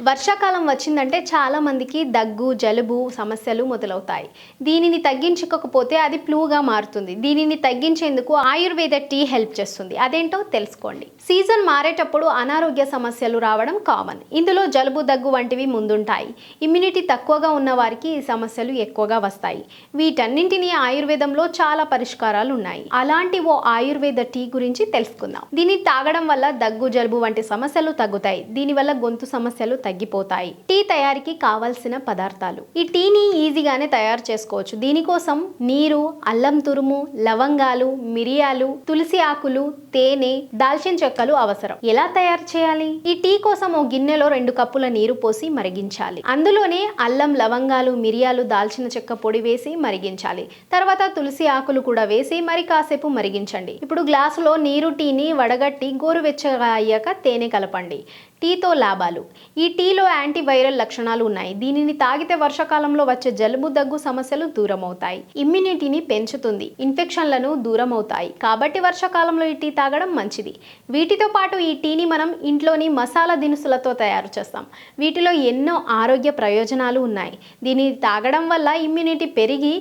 వర్షాకాలం వచ్చిందంటే చాలామందికి దగ్గు జలుబు సమస్యలు మొదలవుతాయి. దీనిని తగ్గించుకోకపోతే అది ఫ్లూగా మారుతుంది. దీనిని తగ్గించేందుకు ఆయుర్వేద టీ హెల్ప్ చేస్తుంది. అదేంటో తెలుసుకోండి. సీజన్ మారేటప్పుడు అనారోగ్య సమస్యలు రావడం కామన్. ఇందులో జలుబు దగ్గు వంటివి ముందుంటాయి. ఇమ్యూనిటీ తక్కువగా ఉన్న వారికి ఈ సమస్యలు ఎక్కువగా వస్తాయి. వీటన్నింటినీ ఆయుర్వేదంలో చాలా పరిష్కారాలు ఉన్నాయి. అలాంటి ఓ ఆయుర్వేద టీ గురించి తెలుసుకుందాం. దీన్ని తాగడం వల్ల దగ్గు జలుబు వంటి సమస్యలు తగ్గుతాయి. దీనివల్ల గొంతు సమస్యలు తగ్గిపోతాయి. టీ తయారీకి కావలసిన పదార్థాలు. ఈ టీని ఈజీగానే తయారు చేసుకోవచ్చు. దీనికోసం నీరు అల్లం తురుము లవంగాలు మిరియాలు తులసి ఆకులు తేనె దాల్చిన చెక్కలు అవసరం. ఎలా తయారు చేయాలి? ఈ టీ కోసం ఓ గిన్నెలో రెండు కప్పుల నీరు పోసి మరిగించాలి. అందులోనే అల్లం లవంగాలు మిరియాలు దాల్చిన చెక్క పొడి వేసి మరిగించాలి. తర్వాత తులసి ఆకులు కూడా వేసి మరి కాసేపు మరిగించండి. ఇప్పుడు గ్లాసులో నీరు టీని వడగట్టి గోరువెచ్చగా అయ్యాక తేనె కలపండి. టీతో లాభాలు. ఈ టీలో యాంటీవైరల్ లక్షణాలు ఉన్నాయి. దీనిని తాగితే వర్షాకాలంలో వచ్చే జలుబు దగ్గు సమస్యలు దూరమవుతాయి. ఇమ్యూనిటీని పెంచుతుంది. ఇన్ఫెక్షన్లను దూరం అవుతాయి కాబట్టి వర్షాకాలంలో ఈ టీ తాగడం మంచిది. వీటితో పాటు ఈ టీని మనం ఇంట్లోని మసాలా దినుసులతో తయారు చేస్తాం. వీటిలో ఎన్నో ఆరోగ్య ప్రయోజనాలు ఉన్నాయి. దీనిని తాగడం వల్ల ఇమ్యూనిటీ పెరిగి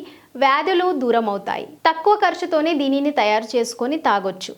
వ్యాధులు దూరం అవుతాయి తక్కువ ఖర్చుతోనే దీనిని తయారు చేసుకొని తాగొచ్చు.